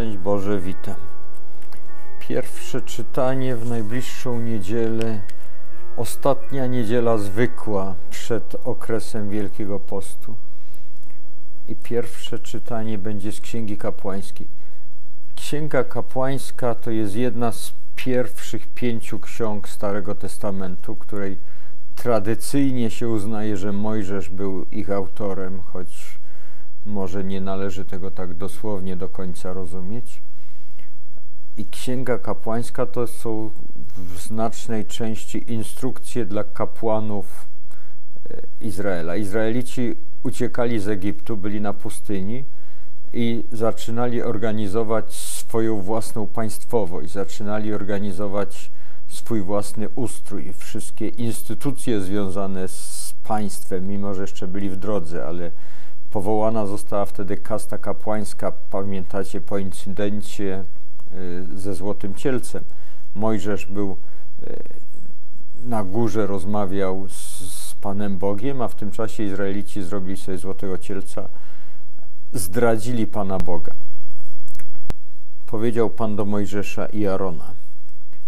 Szczęść Boże, witam. Pierwsze czytanie w najbliższą niedzielę, ostatnia niedziela zwykła przed okresem Wielkiego Postu. I pierwsze czytanie będzie z Księgi Kapłańskiej. Księga Kapłańska to jest jedna z pierwszych pięciu ksiąg Starego Testamentu, której tradycyjnie się uznaje, że Mojżesz był ich autorem, choć może nie należy tego tak dosłownie do końca rozumieć. I Księga Kapłańska to są w znacznej części instrukcje dla kapłanów e, Izraela. Izraelici uciekali z Egiptu, byli na pustyni i zaczynali organizować swoją własną państwowość, zaczynali organizować swój własny ustrój, wszystkie instytucje związane z państwem, mimo że jeszcze byli w drodze, ale Powołana została wtedy kasta kapłańska, pamiętacie po incydencie y, ze Złotym Cielcem. Mojżesz był y, na górze, rozmawiał z, z Panem Bogiem, a w tym czasie Izraelici zrobili sobie Złotego Cielca, zdradzili Pana Boga. Powiedział Pan do Mojżesza i Arona,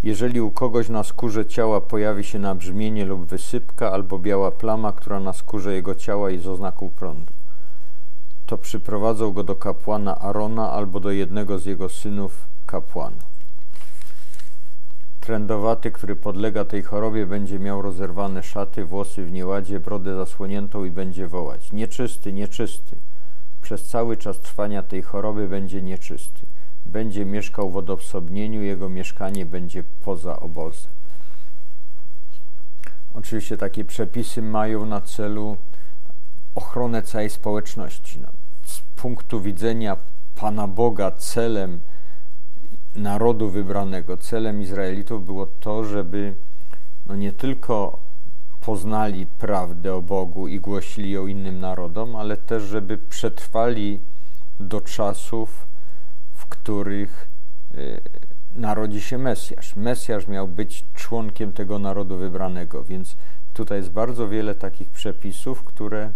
jeżeli u kogoś na skórze ciała pojawi się nabrzmienie lub wysypka albo biała plama, która na skórze jego ciała jest oznaką prądu, to przyprowadzą go do kapłana Arona albo do jednego z jego synów kapłanów. Trędowaty, który podlega tej chorobie, będzie miał rozerwane szaty, włosy w nieładzie, brodę zasłoniętą i będzie wołać: Nieczysty, nieczysty. Przez cały czas trwania tej choroby będzie nieczysty. Będzie mieszkał w odosobnieniu, jego mieszkanie będzie poza obozem. Oczywiście takie przepisy mają na celu ochronę całej społeczności. Punktu widzenia Pana Boga celem narodu wybranego, celem Izraelitów było to, żeby no nie tylko poznali prawdę o Bogu i głosili ją innym narodom, ale też, żeby przetrwali do czasów, w których y, narodzi się Mesjasz. Mesjasz miał być członkiem tego narodu wybranego, więc tutaj jest bardzo wiele takich przepisów, które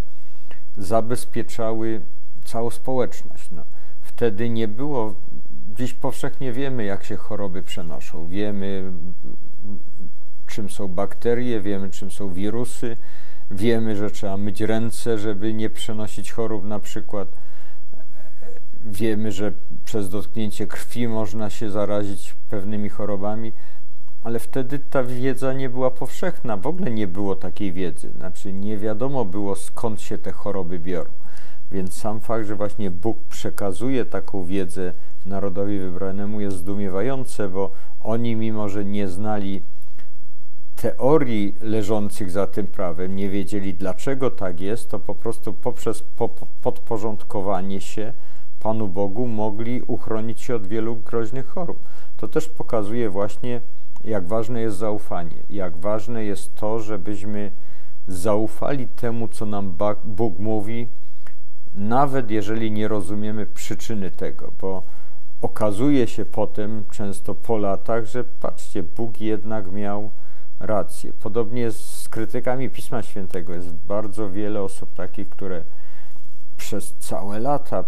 zabezpieczały całą społeczność. No, wtedy nie było, dziś powszechnie wiemy, jak się choroby przenoszą. Wiemy, czym są bakterie, wiemy, czym są wirusy, wiemy, że trzeba myć ręce, żeby nie przenosić chorób na przykład. Wiemy, że przez dotknięcie krwi można się zarazić pewnymi chorobami, ale wtedy ta wiedza nie była powszechna, w ogóle nie było takiej wiedzy. Znaczy nie wiadomo było skąd się te choroby biorą. Więc sam fakt, że właśnie Bóg przekazuje taką wiedzę narodowi wybranemu jest zdumiewające, bo oni mimo, że nie znali teorii leżących za tym prawem, nie wiedzieli dlaczego tak jest, to po prostu poprzez podporządkowanie się Panu Bogu mogli uchronić się od wielu groźnych chorób. To też pokazuje właśnie jak ważne jest zaufanie, jak ważne jest to, żebyśmy zaufali temu, co nam Bóg mówi, nawet jeżeli nie rozumiemy przyczyny tego, bo okazuje się potem, często po latach, że patrzcie, Bóg jednak miał rację. Podobnie z krytykami Pisma Świętego. Jest bardzo wiele osób takich, które przez całe lata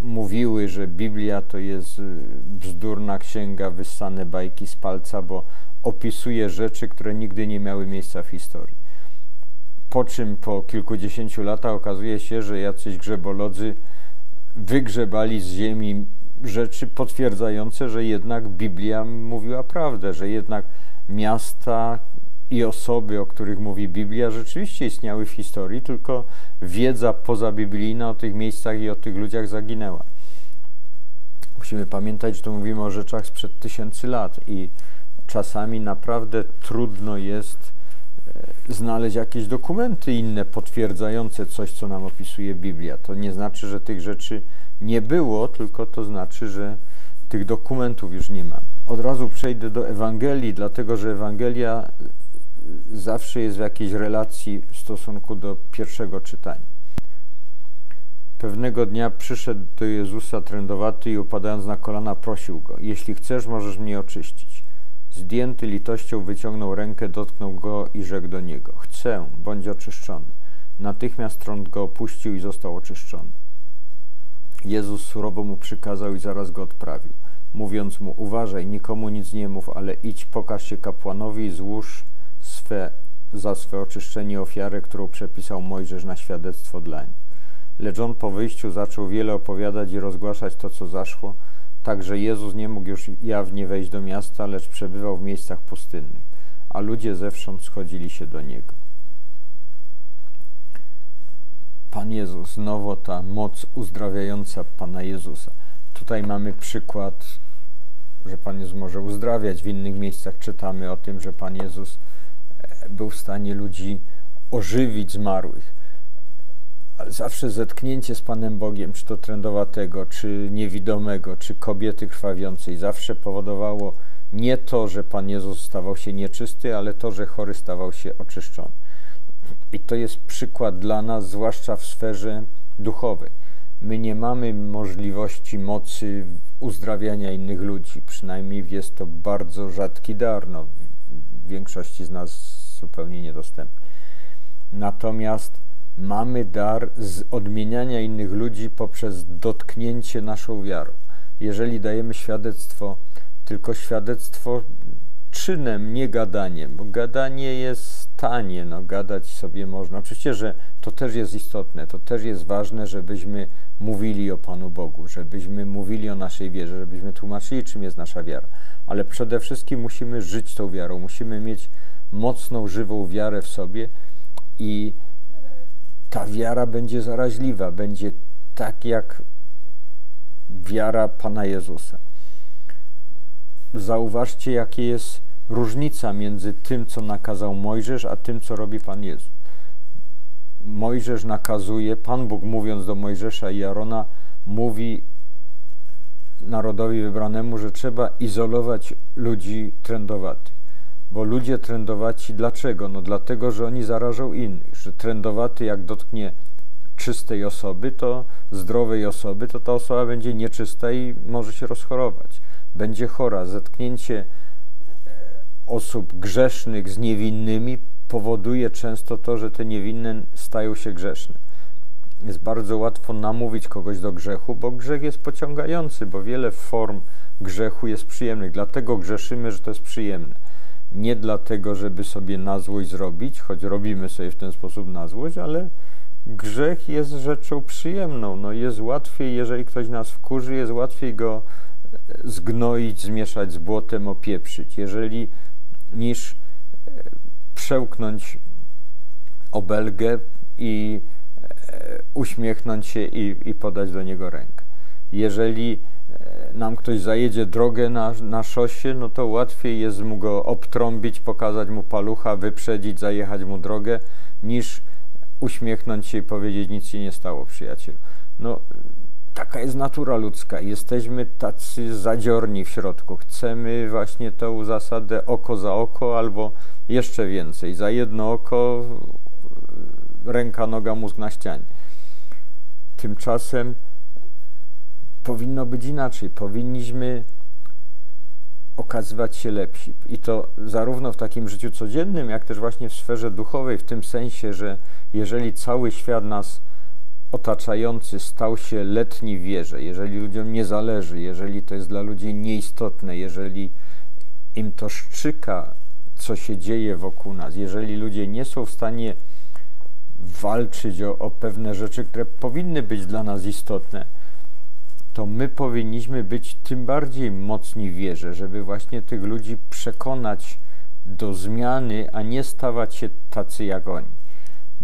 mówiły, że Biblia to jest y, bzdurna księga, wyssane bajki z palca, bo opisuje rzeczy, które nigdy nie miały miejsca w historii. Po czym po kilkudziesięciu latach okazuje się, że jacyś grzebolodzy wygrzebali z ziemi rzeczy potwierdzające, że jednak Biblia mówiła prawdę, że jednak miasta, i osoby, o których mówi Biblia, rzeczywiście istniały w historii, tylko wiedza pozabiblijna o tych miejscach i o tych ludziach zaginęła. Musimy pamiętać, że tu mówimy o rzeczach sprzed tysięcy lat i czasami naprawdę trudno jest znaleźć jakieś dokumenty inne potwierdzające coś, co nam opisuje Biblia. To nie znaczy, że tych rzeczy nie było, tylko to znaczy, że tych dokumentów już nie ma. Od razu przejdę do Ewangelii, dlatego że Ewangelia zawsze jest w jakiejś relacji w stosunku do pierwszego czytania. Pewnego dnia przyszedł do Jezusa trędowaty i upadając na kolana prosił go: Jeśli chcesz, możesz mnie oczyścić. Zdjęty litością wyciągnął rękę, dotknął go i rzekł do niego: Chcę, bądź oczyszczony. Natychmiast trąd go opuścił i został oczyszczony. Jezus surowo mu przykazał i zaraz go odprawił, mówiąc mu: Uważaj, nikomu nic nie mów, ale idź, pokaż się kapłanowi i złóż swe, za swe oczyszczenie ofiarę, którą przepisał Mojżesz na świadectwo dla nich. Lecz on po wyjściu zaczął wiele opowiadać i rozgłaszać to, co zaszło, tak że Jezus nie mógł już jawnie wejść do miasta, lecz przebywał w miejscach pustynnych, a ludzie zewsząd schodzili się do Niego. Pan Jezus, znowu ta moc uzdrawiająca Pana Jezusa. Tutaj mamy przykład, że Pan Jezus może uzdrawiać. W innych miejscach czytamy o tym, że Pan Jezus e, był w stanie ludzi ożywić zmarłych. Zawsze zetknięcie z Panem Bogiem, czy to trędowatego, czy niewidomego, czy kobiety krwawiącej, zawsze powodowało nie to, że Pan Jezus stawał się nieczysty, ale to, że chory stawał się oczyszczony. I to jest przykład dla nas, zwłaszcza w sferze duchowej. My nie mamy możliwości, mocy uzdrawiania innych ludzi, przynajmniej jest to bardzo rzadki dar, no, w większości z nas zupełnie niedostępny. Natomiast mamy dar z odmieniania innych ludzi poprzez dotknięcie naszą wiarą. Jeżeli dajemy świadectwo, tylko świadectwo czynem, nie gadaniem, bo gadanie jest tanie, no gadać sobie można. Oczywiście, że to też jest istotne, to też jest ważne, żebyśmy mówili o Panu Bogu, żebyśmy mówili o naszej wierze, żebyśmy tłumaczyli, czym jest nasza wiara. Ale przede wszystkim musimy żyć tą wiarą, musimy mieć mocną, żywą wiarę w sobie i ta wiara będzie zaraźliwa, będzie tak jak wiara Pana Jezusa. Zauważcie, jakie jest różnica między tym, co nakazał Mojżesz, a tym, co robi Pan Jezus. Mojżesz nakazuje, Pan Bóg mówiąc do Mojżesza i Arona, mówi narodowi wybranemu, że trzeba izolować ludzi trędowatych. Bo ludzie trędowaci, dlaczego? No dlatego, że oni zarażą innych, że trędowaty jak dotknie czystej osoby, to zdrowej osoby, to ta osoba będzie nieczysta i może się rozchorować. Będzie chora. Zetknięcie osób grzesznych z niewinnymi powoduje często to, że te niewinne stają się grzeszne. Jest bardzo łatwo namówić kogoś do grzechu, bo grzech jest pociągający, bo wiele form grzechu jest przyjemnych. Dlatego grzeszymy, że to jest przyjemne. Nie dlatego, żeby sobie na złość zrobić, choć robimy sobie w ten sposób na złość, ale grzech jest rzeczą przyjemną. No jest łatwiej, jeżeli ktoś nas wkurzy, jest łatwiej go zgnoić, zmieszać z błotem, opieprzyć. Jeżeli niż e, przełknąć obelgę i e, uśmiechnąć się i, i podać do niego rękę. Jeżeli e, nam ktoś zajedzie drogę na, na szosie, no to łatwiej jest mu go obtrąbić, pokazać mu palucha, wyprzedzić, zajechać mu drogę, niż uśmiechnąć się i powiedzieć, nic się nie stało, przyjacielu. No, taka jest natura ludzka. Jesteśmy tacy zadziorni w środku. Chcemy właśnie tą zasadę oko za oko albo jeszcze więcej. Za jedno oko ręka, noga, mózg na ścianie. Tymczasem powinno być inaczej. Powinniśmy okazywać się lepsi. I to zarówno w takim życiu codziennym, jak też właśnie w sferze duchowej, w tym sensie, że jeżeli cały świat nas otaczający stał się letni w wierze, jeżeli ludziom nie zależy, jeżeli to jest dla ludzi nieistotne, jeżeli im to szczyka, co się dzieje wokół nas, jeżeli ludzie nie są w stanie walczyć o, o pewne rzeczy, które powinny być dla nas istotne, to my powinniśmy być tym bardziej mocni w wierze, żeby właśnie tych ludzi przekonać do zmiany, a nie stawać się tacy jak oni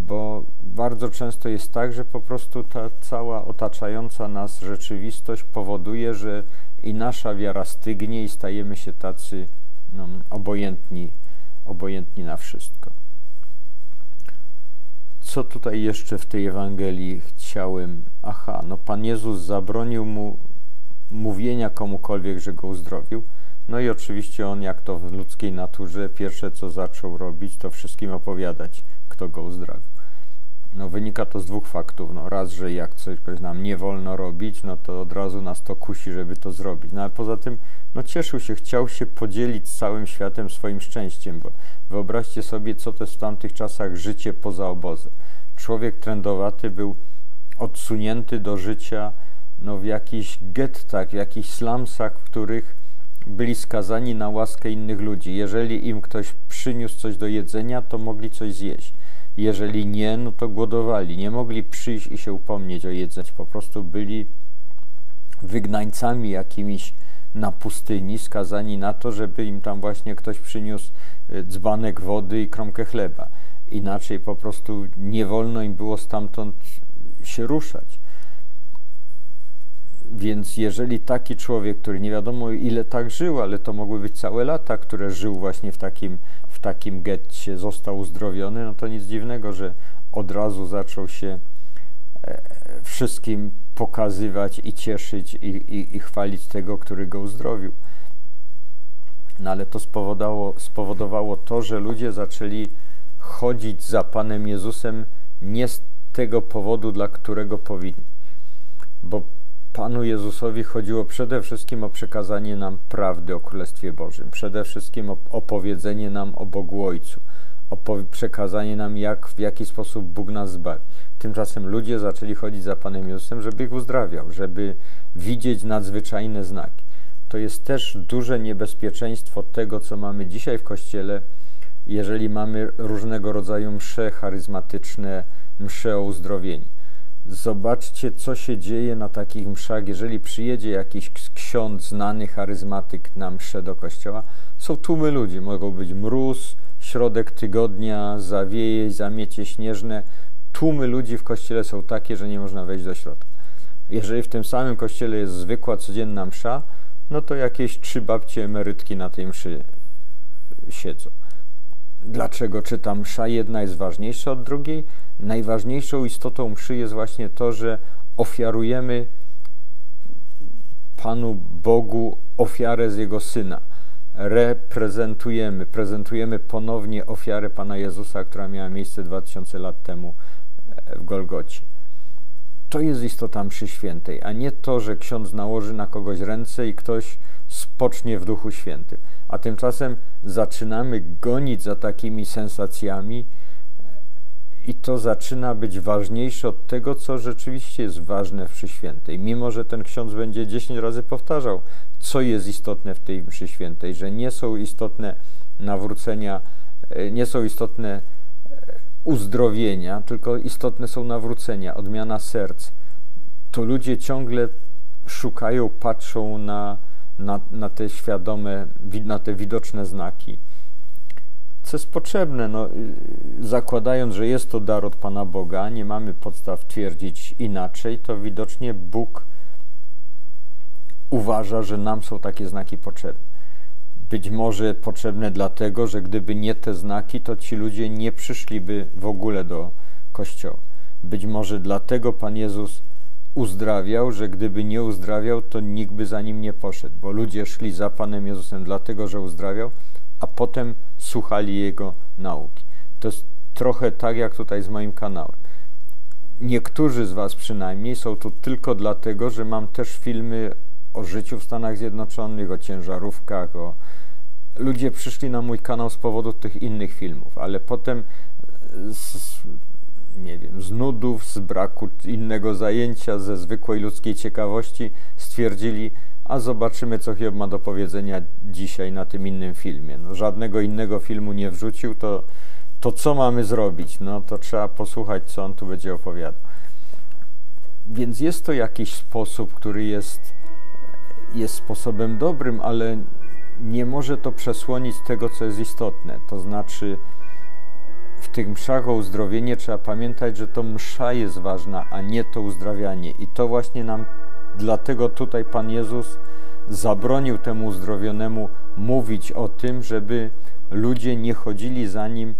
bo bardzo często jest tak, że po prostu ta cała otaczająca nas rzeczywistość powoduje, że i nasza wiara stygnie i stajemy się tacy no, obojętni, obojętni na wszystko. Co tutaj jeszcze w tej Ewangelii chciałem? Aha, no Pan Jezus zabronił mu mówienia komukolwiek, że go uzdrowił. No i oczywiście on, jak to w ludzkiej naturze, pierwsze co zaczął robić, to wszystkim opowiadać, kto go uzdrawił. No, wynika to z dwóch faktów. No, raz, że jak coś nam nie wolno robić, no to od razu nas to kusi, żeby to zrobić. No ale poza tym, no cieszył się, chciał się podzielić z całym światem swoim szczęściem, bo wyobraźcie sobie, co to jest w tamtych czasach życie poza obozem. Człowiek trendowaty był odsunięty do życia no, w jakichś gettach, w jakichś slumsach, w których byli skazani na łaskę innych ludzi. Jeżeli im ktoś przyniósł coś do jedzenia, to mogli coś zjeść. Jeżeli nie, no to głodowali. Nie mogli przyjść i się upomnieć o jedzenie. Po prostu byli wygnańcami jakimiś na pustyni, skazani na to, żeby im tam właśnie ktoś przyniósł y, dzbanek wody i kromkę chleba. Inaczej po prostu nie wolno im było stamtąd się ruszać. Więc jeżeli taki człowiek, który nie wiadomo ile tak żył, ale to mogły być całe lata, które żył właśnie w takim, takim getcie, został uzdrowiony, no to nic dziwnego, że od razu zaczął się e, wszystkim pokazywać i cieszyć i, i, i chwalić tego, który go uzdrowił. No ale to spowodowało, spowodowało to, że ludzie zaczęli chodzić za Panem Jezusem nie z tego powodu, dla którego powinni. Bo Panu Jezusowi chodziło przede wszystkim o przekazanie nam prawdy o Królestwie Bożym, przede wszystkim o opowiedzenie nam o Bogu Ojcu, o przekazanie nam, jak, w jaki sposób Bóg nas zbawi. Tymczasem ludzie zaczęli chodzić za Panem Jezusem, żeby ich uzdrawiał, żeby widzieć nadzwyczajne znaki. To jest też duże niebezpieczeństwo tego, co mamy dzisiaj w Kościele, jeżeli mamy różnego rodzaju msze charyzmatyczne, msze o uzdrowieniu Zobaczcie, co się dzieje na takich mszach. Jeżeli przyjedzie jakiś ksiądz, znany charyzmatyk na mszę do kościoła, są tłumy ludzi. Mogą być mróz, środek tygodnia, zawieje, zamiecie śnieżne. Tłumy ludzi w kościele są takie, że nie można wejść do środka. Jeżeli w tym samym kościele jest zwykła, codzienna msza, no to jakieś trzy babcie emerytki na tej mszy siedzą. Dlaczego? Czy ta msza jedna jest ważniejsza od drugiej? najważniejszą istotą mszy jest właśnie to, że ofiarujemy Panu Bogu ofiarę z Jego Syna. Reprezentujemy, prezentujemy ponownie ofiarę Pana Jezusa, która miała miejsce 2000 lat temu e, w Golgocie. To jest istota mszy świętej, a nie to, że ksiądz nałoży na kogoś ręce i ktoś spocznie w Duchu Świętym. A tymczasem zaczynamy gonić za takimi sensacjami, i to zaczyna być ważniejsze od tego, co rzeczywiście jest ważne w mszy świętej. Mimo, że ten ksiądz będzie 10 razy powtarzał, co jest istotne w tej mszy świętej, że nie są istotne nawrócenia, e, nie są istotne e, uzdrowienia, tylko istotne są nawrócenia, odmiana serc. To ludzie ciągle szukają, patrzą na, na, na te świadome, na te widoczne znaki co jest potrzebne. No, zakładając, że jest to dar od Pana Boga, nie mamy podstaw twierdzić inaczej, to widocznie Bóg uważa, że nam są takie znaki potrzebne. Być może potrzebne dlatego, że gdyby nie te znaki, to ci ludzie nie przyszliby w ogóle do kościoła. Być może dlatego Pan Jezus uzdrawiał, że gdyby nie uzdrawiał, to nikt by za nim nie poszedł, bo ludzie szli za Panem Jezusem dlatego, że uzdrawiał, a potem słuchali jego nauki. To jest trochę tak jak tutaj z moim kanałem. Niektórzy z Was przynajmniej są tu tylko dlatego, że mam też filmy o życiu w Stanach Zjednoczonych, o ciężarówkach, o... Ludzie przyszli na mój kanał z powodu tych innych filmów, ale potem z, nie wiem, z nudów, z braku innego zajęcia, ze zwykłej ludzkiej ciekawości stwierdzili, a zobaczymy, co Hiob ma do powiedzenia dzisiaj na tym innym filmie. No, żadnego innego filmu nie wrzucił, to, to co mamy zrobić? No to trzeba posłuchać, co on tu będzie opowiadał. Więc jest to jakiś sposób, który jest, jest sposobem dobrym, ale nie może to przesłonić tego, co jest istotne. To znaczy, w tych mszach o uzdrowienie trzeba pamiętać, że to msza jest ważna, a nie to uzdrawianie. I to właśnie nam Dlatego tutaj Pan Jezus zabronił temu uzdrowionemu mówić o tym, żeby ludzie nie chodzili za nim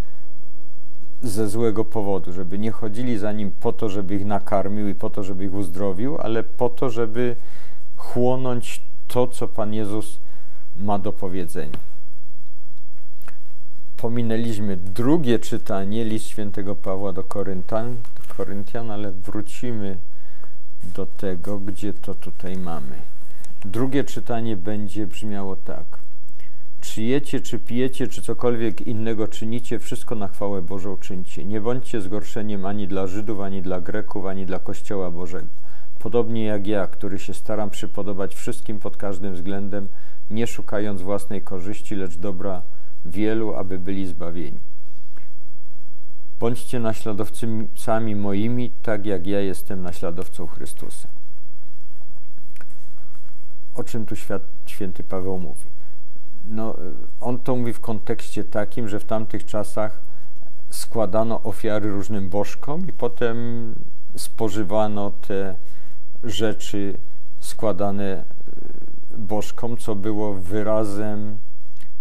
ze złego powodu, żeby nie chodzili za nim po to, żeby ich nakarmił i po to, żeby ich uzdrowił, ale po to, żeby chłonąć to, co Pan Jezus ma do powiedzenia. Pominęliśmy drugie czytanie, list świętego Pawła do Koryntian, Koryntian ale wrócimy do tego, gdzie to tutaj mamy. Drugie czytanie będzie brzmiało tak. Czy jecie, czy pijecie, czy cokolwiek innego czynicie, wszystko na chwałę Bożą czyńcie. Nie bądźcie zgorszeniem ani dla Żydów, ani dla Greków, ani dla Kościoła Bożego. podobnie jak ja, który się staram przypodobać wszystkim pod każdym względem, nie szukając własnej korzyści, lecz dobra wielu, aby byli zbawieni. Bądźcie naśladowcami moimi, tak jak ja jestem naśladowcą Chrystusa. O czym tu świat, święty Paweł mówi? No, on to mówi w kontekście takim, że w tamtych czasach składano ofiary różnym bożkom i potem spożywano te rzeczy składane bożkom, co było wyrazem,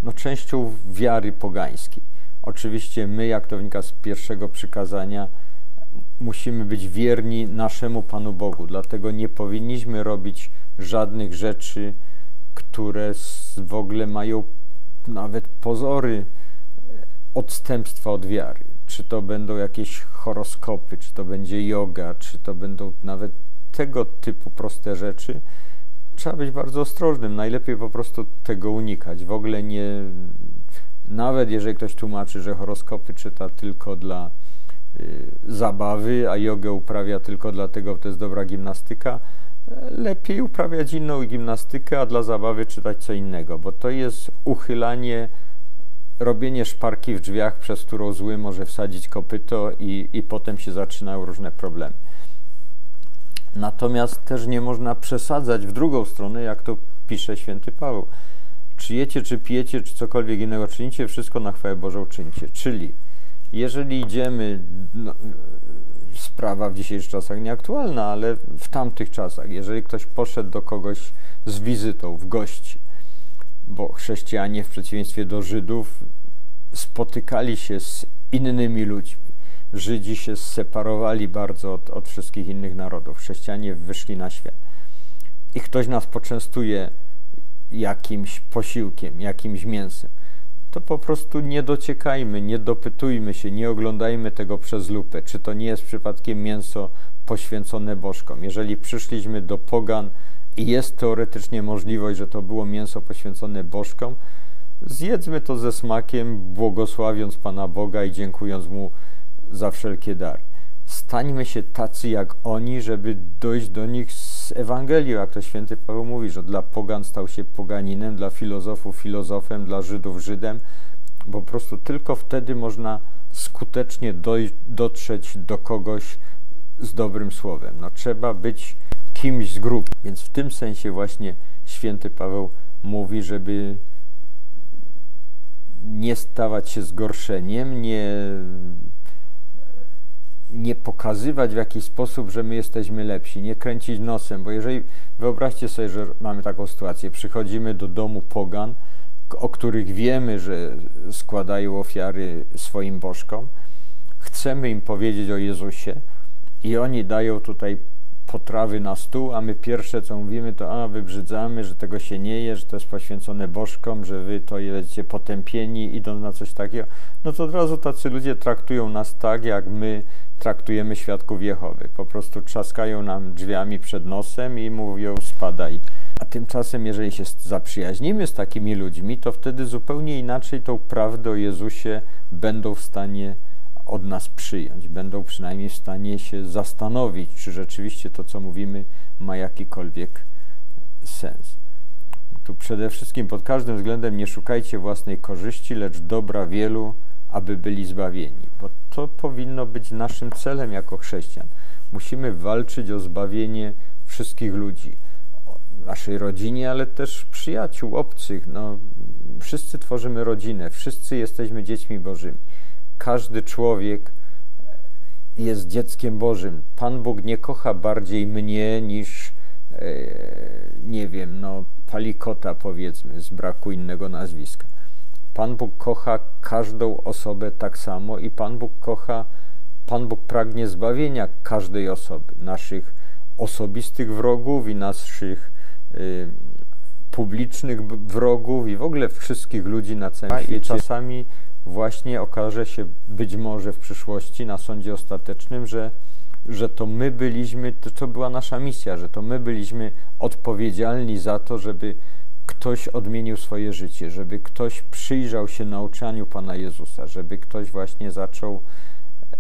no, częścią wiary pogańskiej. Oczywiście my, jak to wynika z pierwszego przykazania, musimy być wierni naszemu Panu Bogu, dlatego nie powinniśmy robić żadnych rzeczy, które w ogóle mają nawet pozory odstępstwa od wiary. Czy to będą jakieś horoskopy, czy to będzie yoga, czy to będą nawet tego typu proste rzeczy. Trzeba być bardzo ostrożnym. Najlepiej po prostu tego unikać. W ogóle nie. Nawet jeżeli ktoś tłumaczy, że horoskopy czyta tylko dla y, zabawy, a jogę uprawia tylko dlatego, że to jest dobra gimnastyka, lepiej uprawiać inną gimnastykę, a dla zabawy czytać co innego, bo to jest uchylanie robienie szparki w drzwiach, przez którą zły może wsadzić kopyto i, i potem się zaczynają różne problemy. Natomiast też nie można przesadzać w drugą stronę, jak to pisze święty Paweł. Czy jecie, czy pijecie, czy cokolwiek innego czynicie, wszystko na chwałę Bożą czyńcie. Czyli jeżeli idziemy, no, sprawa w dzisiejszych czasach nieaktualna, ale w tamtych czasach, jeżeli ktoś poszedł do kogoś z wizytą w gości, bo chrześcijanie w przeciwieństwie do Żydów spotykali się z innymi ludźmi. Żydzi się separowali bardzo od, od wszystkich innych narodów. Chrześcijanie wyszli na świat. I ktoś nas poczęstuje jakimś posiłkiem, jakimś mięsem. To po prostu nie dociekajmy, nie dopytujmy się, nie oglądajmy tego przez lupę, czy to nie jest przypadkiem mięso poświęcone bożkom. Jeżeli przyszliśmy do pogan, i jest teoretycznie możliwość, że to było mięso poświęcone bożkom, zjedzmy to ze smakiem, błogosławiąc Pana Boga i dziękując Mu za wszelkie dary. Stańmy się tacy jak oni, żeby dojść do nich z Ewangelią, jak to święty Paweł mówi, że dla pogan stał się poganinem, dla filozofów filozofem, dla Żydów Żydem, bo po prostu tylko wtedy można skutecznie doj- dotrzeć do kogoś z dobrym słowem. No, trzeba być kimś z grupy. Więc w tym sensie właśnie święty Paweł mówi, żeby nie stawać się zgorszeniem, nie, nie pokazywać w jakiś sposób, że my jesteśmy lepsi, nie kręcić nosem, bo jeżeli wyobraźcie sobie, że mamy taką sytuację, przychodzimy do domu pogan, o których wiemy, że składają ofiary swoim bożkom, chcemy im powiedzieć o Jezusie i oni dają tutaj potrawy na stół, a my pierwsze co mówimy to a wybrzydzamy, że tego się nie je, że to jest poświęcone bożkom, że wy to jesteście potępieni idąc na coś takiego, no to od razu tacy ludzie traktują nas tak, jak my traktujemy świadków Jehowy. Po prostu trzaskają nam drzwiami przed nosem i mówią spadaj. A tymczasem, jeżeli się zaprzyjaźnimy z takimi ludźmi, to wtedy zupełnie inaczej tą prawdę o Jezusie będą w stanie od nas przyjąć, będą przynajmniej w stanie się zastanowić, czy rzeczywiście to, co mówimy, ma jakikolwiek sens. Tu przede wszystkim pod każdym względem nie szukajcie własnej korzyści, lecz dobra wielu, aby byli zbawieni, bo to powinno być naszym celem jako chrześcijan. Musimy walczyć o zbawienie wszystkich ludzi, naszej rodzinie, ale też przyjaciół, obcych. No, wszyscy tworzymy rodzinę, wszyscy jesteśmy dziećmi Bożymi każdy człowiek jest dzieckiem Bożym. Pan Bóg nie kocha bardziej mnie niż, e, nie wiem, no, palikota powiedzmy, z braku innego nazwiska. Pan Bóg kocha każdą osobę tak samo i Pan Bóg kocha, Pan Bóg pragnie zbawienia każdej osoby, naszych osobistych wrogów i naszych y, publicznych wrogów i w ogóle wszystkich ludzi na całym świecie. Czasami właśnie okaże się być może w przyszłości na sądzie ostatecznym, że, że to my byliśmy, to, to była nasza misja, że to my byliśmy odpowiedzialni za to, żeby ktoś odmienił swoje życie, żeby ktoś przyjrzał się nauczaniu Pana Jezusa, żeby ktoś właśnie zaczął e,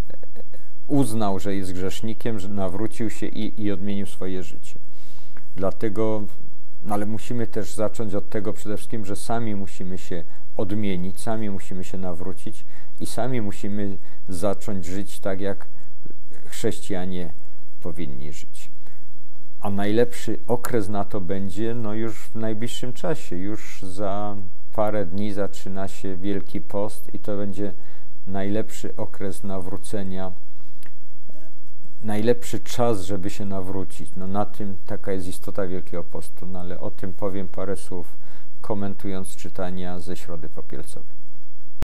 uznał, że jest grzesznikiem, że nawrócił się i, i odmienił swoje życie. Dlatego, no ale musimy też zacząć od tego przede wszystkim, że sami musimy się odmienić, sami musimy się nawrócić i sami musimy zacząć żyć tak, jak chrześcijanie powinni żyć. A najlepszy okres na to będzie no już w najbliższym czasie, już za parę dni zaczyna się Wielki Post i to będzie najlepszy okres nawrócenia, najlepszy czas, żeby się nawrócić. No na tym taka jest istota Wielkiego Postu, no ale o tym powiem parę słów komentując czytania ze Środy Popielcowej.